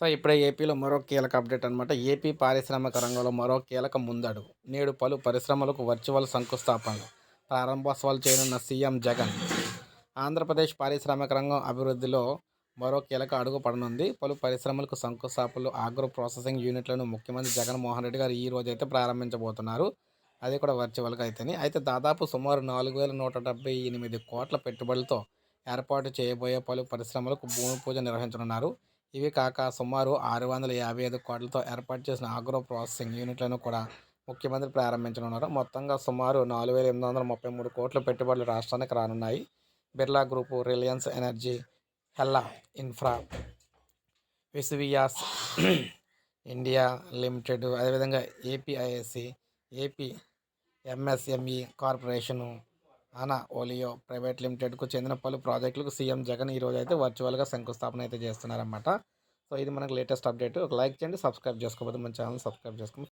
So ఇప్పుడే ఏపీలో మరో కీలక అప్డేట్ అనమాట ఏపీ పారిశ్రామిక రంగంలో మరో కీలక ముందడుగు. నేడు పలు పరిశ్రమలకు వర్చువల్ శంకుస్థాపనలు ప్రారంభోత్సవాలు చేయనున్న సీఎం జగన్. ఆంధ్రప్రదేశ్ పారిశ్రామిక రంగం అభివృద్ధిలో మరో కీలక అడుగు పడనుంది. పలు పరిశ్రమలకు శంకుస్థాపనలు ఆగ్రో ప్రాసెసింగ్ యూనిట్లను ముఖ్యమంత్రి జగన్మోహన్ రెడ్డి గారు ఈ రోజు అయితే ప్రారంభించబోతున్నారు. అది కూడా వర్చువల్గా అయితేనే. అయితే దాదాపు సుమారు నాలుగు వేల నూట డెబ్బై ఎనిమిది కోట్ల పెట్టుబడులతో ఏర్పాటు చేయబోయే పలు పరిశ్రమలకు భూమి పూజ నిర్వహించనున్నారు. ఇవి కాక సుమారు ఆరు వందల యాభై ఐదు కోట్లతో ఏర్పాటు చేసిన ఆగ్రో ప్రాసెసింగ్ యూనిట్లను కూడా ముఖ్యమంత్రి ప్రారంభించనున్నారు. మొత్తంగా సుమారు నాలుగు వేల ఎనిమిది వందల ముప్పై మూడు కోట్ల పెట్టుబడులు రాష్ట్రానికి రానున్నాయి. Birla group Reliance Energy Hella Infra విసివియాస్ India limited అదేవిధంగా ఏపీఐఎస్సి ఏపీ ఎంఎస్ఎంఈ కార్పొరేషను ఆనా ఓలియో ప్రైవేట్ లిమిటెడ్కు చెందిన పలు ప్రాజెక్టులకు సీఎం జగన్ ఈరోజు అయితే వర్చువల్గా శంకుస్థాపన అయితే చేస్తున్నారన్నమాట. సో ఇది మనకు లేటెస్ట్ అప్డేట్. ఒక లైక్ చేయండి సబ్స్క్రైబ్ చేసుకోకపోతే మన ఛానల్ సబ్స్క్రైబ్ చేసుకోండి